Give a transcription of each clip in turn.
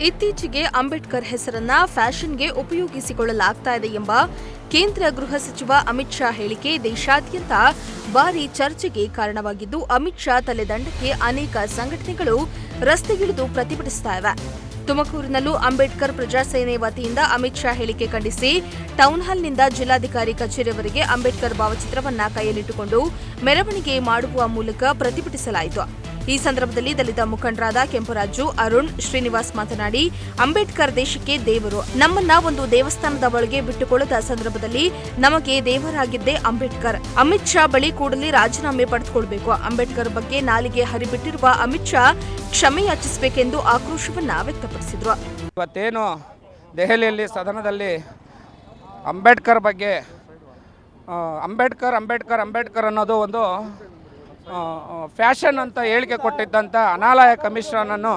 ಇತ್ತೀಚೆಗೆ ಅಂಬೇಡ್ಕರ್ ಹೆಸರನ್ನ ಫ್ಯಾಷನ್ಗೆ ಉಪಯೋಗಿಸಿಕೊಳ್ಳಲಾಗ್ತಾ ಇದೆ ಎಂಬ ಕೇಂದ್ರ ಗೃಹ ಸಚಿವ ಅಮಿತ್ ಶಾ ಹೇಳಿಕೆ ದೇಶಾದ್ಯಂತ ಭಾರಿ ಚರ್ಚೆಗೆ ಕಾರಣವಾಗಿದ್ದು, ಅಮಿತ್ ಶಾ ತಲೆದಂಡಕ್ಕೆ ಅನೇಕ ಸಂಘಟನೆಗಳು ರಸ್ತೆಗಿಳಿದು ಪ್ರತಿಭಟಿಸ್ತಾ ಇವೆ. ತುಮಕೂರಿನಲ್ಲೂ ಅಂಬೇಡ್ಕರ್ ಪ್ರಜಾಸೇನೆ ವತಿಯಿಂದ ಅಮಿತ್ ಶಾ ಹೇಳಿಕೆ ಖಂಡಿಸಿ ಟೌನ್ಹಾಲ್ನಿಂದ ಜಿಲ್ಲಾಧಿಕಾರಿ ಕಚೇರಿಯವರೆಗೆ ಅಂಬೇಡ್ಕರ್ ಭಾವಚಿತ್ರವನ್ನ ಕೈಯಲ್ಲಿಟ್ಟುಕೊಂಡು ಮೆರವಣಿಗೆ ಮಾಡುವ ಮೂಲಕ ಪ್ರತಿಭಟಿಸಲಾಯಿತು. ಈ ಸಂದರ್ಭದಲ್ಲಿ ದಲಿತ ಮುಖಂಡರಾದ ಕೆಂಪುರಾಜು ಅರುಣ್ ಶ್ರೀನಿವಾಸ್ ಮಾತನಾಡಿ, ಅಂಬೇಡ್ಕರ್ ದೇಶಕ್ಕೆ ದೇವರು. ನಮ್ಮನ್ನ ಒಂದು ದೇವಸ್ಥಾನದ ಒಳಗೆ ಬಿಟ್ಟುಕೊಳ್ಳದ ಸಂದರ್ಭದಲ್ಲಿ ನಮಗೆ ದೇವರಾಗಿದ್ದೇ ಅಂಬೇಡ್ಕರ್. ಅಮಿತ್ ಶಾ ಬಳಿ ಕೂಡಲೇ ರಾಜೀನಾಮೆ ಪಡೆದುಕೊಳ್ಬೇಕು. ಅಂಬೇಡ್ಕರ್ ಬಗ್ಗೆ ನಾಲಿಗೆ ಹರಿಬಿಟ್ಟಿರುವ ಅಮಿತ್ ಶಾ ಕ್ಷಮೆ ಯಾಚಿಸಬೇಕೆಂದು ಆಕ್ರೋಶವನ್ನ ವ್ಯಕ್ತಪಡಿಸಿದ್ರು. ಇವತ್ತೇನು ದೆಹಲಿಯಲ್ಲಿ ಸದನದಲ್ಲಿ ಅಂಬೇಡ್ಕರ್ ಬಗ್ಗೆ ಅಂಬೇಡ್ಕರ್ ಅಂಬೇಡ್ಕರ್ ಅಂಬೇಡ್ಕರ್ ಅನ್ನೋದು ಒಂದು ಫ್ಯಾಷನ್ ಅಂತ ಹೇಳಿಕೆ ಕೊಟ್ಟಿದ್ದಂಥ ಅನಾಲಯ ಕಮಿಷನನ್ನು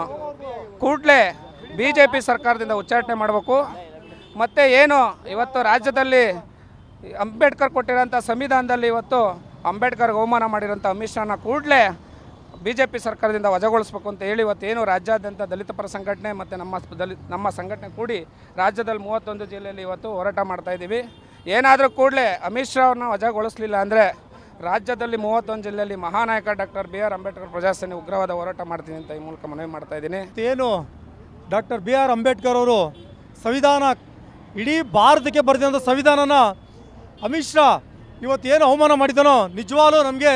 ಕೂಡಲೇ ಬಿ ಜೆ ಪಿ ಸರ್ಕಾರದಿಂದ ಉಚ್ಚಾಟನೆ ಮಾಡಬೇಕು. ಮತ್ತು ಏನು, ಇವತ್ತು ರಾಜ್ಯದಲ್ಲಿ ಅಂಬೇಡ್ಕರ್ ಕೊಟ್ಟಿರೋಂಥ ಸಂವಿಧಾನದಲ್ಲಿ ಇವತ್ತು ಅಂಬೇಡ್ಕರ್ಗೆ ಅವಮಾನ ಮಾಡಿರೋಂಥ ಅಮಿತ್ ಕೂಡಲೇ ಬಿ ಜೆ ಪಿ ಸರ್ಕಾರದಿಂದ ವಜಾಗೊಳಿಸಬೇಕು ಅಂತ ಹೇಳಿ ಇವತ್ತು ಏನು ರಾಜ್ಯಾದ್ಯಂತ ದಲಿತ ಪರ ಸಂಘಟನೆ ಮತ್ತು ನಮ್ಮ ದಲಿ, ನಮ್ಮ ಸಂಘಟನೆ ಕೂಡಿ ರಾಜ್ಯದಲ್ಲಿ ಮೂವತ್ತೊಂದು ಜಿಲ್ಲೆಯಲ್ಲಿ ಇವತ್ತು ಹೋರಾಟ ಮಾಡ್ತಾಯಿದ್ದೀವಿ ಏನಾದರೂ ಕೂಡಲೇ ಅಮಿತ್ ಶಾ ಅವ್ರನ್ನ ವಜಾಗೊಳಿಸಲಿಲ್ಲ ಅಂದರೆ ರಾಜ್ಯದಲ್ಲಿ ಮೂವತ್ತೊಂದು ಜಿಲ್ಲೆಯಲ್ಲಿ ಮಹಾನಾಯಕ ಡಾಕ್ಟರ್ ಬಿ ಆರ್ ಅಂಬೇಡ್ಕರ್ ಪ್ರಜಾಸೇನೆ ಉಗ್ರವಾದ ಹೋರಾಟ ಮಾಡ್ತೀನಿ ಅಂತ ಈ ಮೂಲಕ ಮನವಿ ಮಾಡ್ತಾ ಇದ್ದೀನಿ. ಏನು ಡಾಕ್ಟರ್ ಬಿ ಆರ್ ಅಂಬೇಡ್ಕರ್ ಅವರು ಸಂವಿಧಾನ, ಇಡೀ ಭಾರತಕ್ಕೆ ಬರೆದಂಥ ಸಂವಿಧಾನನ ಅಮಿತ್ ಶಾ ಇವತ್ತೇನು ಅವಮಾನ ಮಾಡಿದನೋ ನಿಜವಾಗ್ಲೂ ನಮಗೆ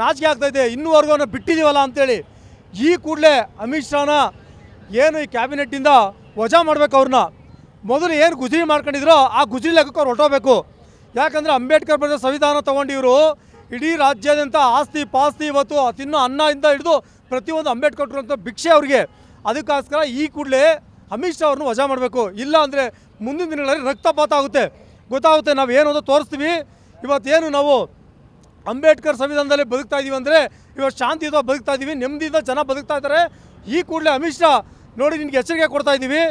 ನಾಚಿಕೆ ಆಗ್ತಾ ಇದೆ. ಇನ್ನೂವರೆಗೂ ಅವನ್ನ ಬಿಟ್ಟಿದ್ದೀವಲ್ಲ ಅಂತೇಳಿ ಈ ಕೂಡಲೇ ಅಮಿತ್ ಶಾನ ಏನು ಈ ಕ್ಯಾಬಿನೆಟ್ಟಿಂದ ವಜಾ ಮಾಡಬೇಕು ಅವ್ರನ್ನ? ಮೊದಲು ಏನು ಗುಜರಿ ಮಾಡ್ಕೊಂಡಿದ್ರೋ ಆ ಗುಜರಿ ಲೆಕ್ಕಕ್ಕೆ ಅವ್ರು ಹೊರಟೋಗ್ಬೇಕು. ಯಾಕಂದರೆ ಅಂಬೇಡ್ಕರ್ ಬರೆದ ಸಂವಿಧಾನ ತೊಗೊಂಡು ಇವರು ಇಡೀ ರಾಜ್ಯಾದ್ಯಂತ ಆಸ್ತಿ ಪಾಸ್ತಿ ಇವತ್ತು ತಿನ್ನೋ ಅನ್ನದಿಂದ ಹಿಡಿದು ಪ್ರತಿಯೊಂದು ಅಂಬೇಡ್ಕರ್ ಕೊಟ್ಟಿರುವಂಥ ಭಿಕ್ಷೆ ಅವ್ರಿಗೆ. ಅದಕ್ಕೋಸ್ಕರ ಈ ಕೂಡಲೇ ಅಮಿತ್ ಶಾ ಅವ್ರನ್ನ ವಜಾ ಮಾಡಬೇಕು. ಇಲ್ಲ ಅಂದರೆ ಮುಂದಿನ ದಿನಗಳಲ್ಲಿ ರಕ್ತಪಾತ ಆಗುತ್ತೆ. ಗೊತ್ತಾಗುತ್ತೆ ನಾವು ಏನು ಅಂತ ತೋರಿಸ್ತೀವಿ. ಇವತ್ತೇನು ನಾವು ಅಂಬೇಡ್ಕರ್ ಸಂವಿಧಾನದಲ್ಲಿ ಬದುಕ್ತಾ ಇದ್ದೀವಿ ಅಂದರೆ ಇವತ್ತು ಶಾಂತಿಯಿಂದ ಬದುಕ್ತಾ ಇದ್ದೀವಿ ನೆಮ್ಮದಿಯಿಂದ ಜನ ಬದುಕ್ತಾ ಇದ್ದಾರೆ. ಈ ಕೂಡಲೇ ಅಮಿತ್ ಶಾ ನೋಡಿ ನಿನಗೆ ಎಚ್ಚರಿಕೆ ಕೊಡ್ತಾ ಇದ್ದೀವಿ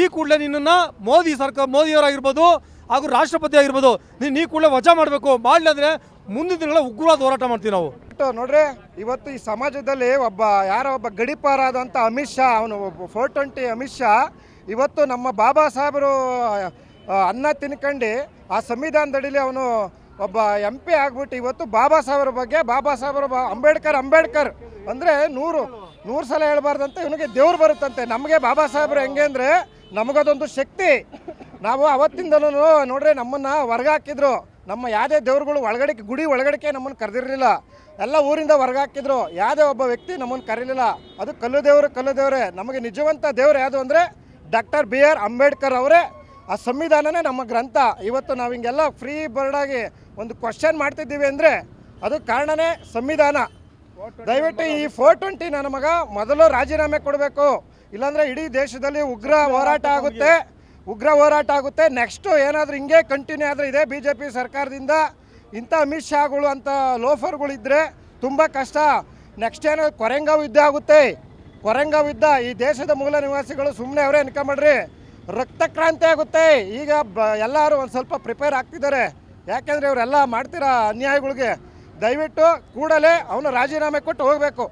ಈ ಕೂಡಲೇ ನಿನ್ನನ್ನು ಮೋದಿ ಸರ್ಕಾರ ಮೋದಿಯವರಾಗಿರ್ಬೋದು ಹಾಗೂ ರಾಷ್ಟ್ರಪತಿ ಆಗಿರ್ಬೋದು. ನೀನು ಈ ಕೂಡಲೇ ವಜಾ ಮಾಡಬೇಕು. ಮಾಡಲಿಲ್ಲ ಮುಂದಿನ ದಿನಗಳ ಉಗ್ರವಾದ ಹೋರಾಟ ಮಾಡ್ತೀವಿ ನಾವು. ನೋಡ್ರಿ, ಇವತ್ತು ಈ ಸಮಾಜದಲ್ಲಿ ಒಬ್ಬ, ಯಾರೋ ಒಬ್ಬ ಗಡಿಪಾರಾದಂಥ ಅಮಿತ್ ಶಾ, ಅವನು ಫೋರ್ ಟ್ವೆಂಟಿ ಅಮಿತ್ ಶಾ, ಇವತ್ತು ನಮ್ಮ ಬಾಬಾ ಸಾಹೇಬರು ಅನ್ನ ತಿನ್ಕಂಡು ಆ ಸಂವಿಧಾನದಡಿಲಿ ಅವನು ಒಬ್ಬ ಎಂ ಪಿ ಆಗ್ಬಿಟ್ಟು ಇವತ್ತು ಬಾಬಾ ಸಾಹೇಬ್ರ ಬಗ್ಗೆ, ಬಾಬಾ ಸಾಹೇಬ್ರ ಅಂಬೇಡ್ಕರ್ ಅಂಬೇಡ್ಕರ್ ಅಂದರೆ ನೂರು ನೂರು ಸಲ ಹೇಳ್ಬಾರ್ದಂತೆ ಇವನಿಗೆ ದೇವ್ರು ಬರುತ್ತಂತೆ. ನಮಗೆ ಬಾಬಾ ಸಾಹೇಬ್ರು ಹೆಂಗೆ ಅಂದರೆ ನಮಗದೊಂದು ಶಕ್ತಿ. ನಾವು ಅವತ್ತಿಂದನೂ ನೋಡ್ರಿ ನಮ್ಮನ್ನು ಹೊರಗೆ ಹಾಕಿದ್ರು. ನಮ್ಮ ಯಾವುದೇ ದೇವ್ರುಗಳು ಒಳಗಡೆ ಗುಡಿ ಒಳಗಡೆಗೆ ನಮ್ಮನ್ನು ಕರೆದಿರಲಿಲ್ಲ. ಎಲ್ಲ ಊರಿಂದ ಹೊರಗಾಕಿದ್ರು. ಯಾವುದೇ ಒಬ್ಬ ವ್ಯಕ್ತಿ ನಮ್ಮನ್ನು ಕರೀಲಿಲ್ಲ. ಅದು ಕಲ್ಲು ದೇವರು ಕಲ್ಲು ದೇವರೇ ನಮಗೆ ನಿಜವಂತ ದೇವರು ಯಾವುದು ಅಂದರೆ ಡಾಕ್ಟರ್ ಬಿ ಆರ್ ಅಂಬೇಡ್ಕರ್ ಅವರೇ. ಆ ಸಂವಿಧಾನನೇ ನಮ್ಮ ಗ್ರಂಥ. ಇವತ್ತು ನಾವು ಹಿಂಗೆಲ್ಲ ಫ್ರೀ ಬರ್ಡಾಗಿ ಒಂದು ಕ್ವಶನ್ ಮಾಡ್ತಿದ್ದೀವಿ ಅಂದರೆ ಅದು ಕಾರಣನೇ ಸಂವಿಧಾನ. ದಯವಿಟ್ಟು ಈ ಫೋರ್ ಟ್ವೆಂಟಿ ನನ್ನ ಮಗ ಮೊದಲು ರಾಜೀನಾಮೆ ಕೊಡಬೇಕು. ಇಲ್ಲಾಂದರೆ ಇಡೀ ದೇಶದಲ್ಲಿ ಉಗ್ರ ಹೋರಾಟ ಆಗುತ್ತೆ. ಉಗ್ರ ಹೋರಾಟ ಆಗುತ್ತೆ. ನೆಕ್ಸ್ಟು ಏನಾದರೂ ಹಿಂಗೆ ಕಂಟಿನ್ಯೂ ಆದರೆ ಇದೆ. ಬಿ ಜೆ ಪಿ ಸರ್ಕಾರದಿಂದ ಇಂಥ ಅಮಿತ್ ಶಾಗಳು ಅಂತ ಲೋಫರ್ಗಳು ಇದ್ದರೆ ತುಂಬ ಕಷ್ಟ. ನೆಕ್ಸ್ಟ್ ಏನಾದ್ರು ಕೊರೆಂಗಾವ್ ಯುದ್ಧ ಆಗುತ್ತೆ. ಕೊರೆಂಗಾವ್ ಯುದ್ಧ ಈ ದೇಶದ ಮೂಲ ನಿವಾಸಿಗಳು ಸುಮ್ಮನೆ ಅವರೇ ಅನ್ಕೊಂಬಿಡ್ರಿ ರಕ್ತ ಕ್ರಾಂತಿ ಆಗುತ್ತೆ. ಈಗ ಬ ಎಲ್ಲರೂ ಒಂದು ಸ್ವಲ್ಪ ಪ್ರಿಪೇರ್ ಆಗ್ತಿದ್ದಾರೆ. ಯಾಕೆಂದರೆ ಇವರೆಲ್ಲ ಮಾಡ್ತಿರೋ ಅನ್ಯಾಯಗಳಿಗೆ ದಯವಿಟ್ಟು ಕೂಡಲೇ ಅವನು ರಾಜೀನಾಮೆ ಕೊಟ್ಟು ಹೋಗಬೇಕು.